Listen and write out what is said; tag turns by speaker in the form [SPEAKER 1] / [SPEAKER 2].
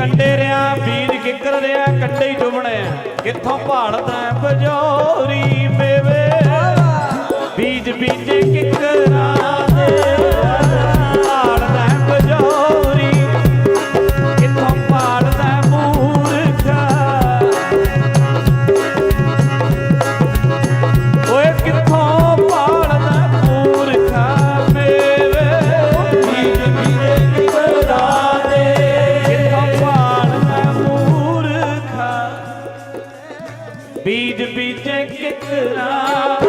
[SPEAKER 1] ਕੰਡੇ ਰਿਆ ਬੀਜ ਕਿੱਕਰ ਰਿਆ, ਕੰਡੇ ਹੀ ਡੁੱਬਣੇ ਆ। ਕਿੱਥੋਂ ਭਾਲਦਾ ਬਜੋਰੀ ਮੇਵੇ? ਬੀਜ ਬੀਜੇ ਕਿੱਕਰਾਂ ਬੀਜ ਬੀਜੇ ਕਿਕਰਾਂ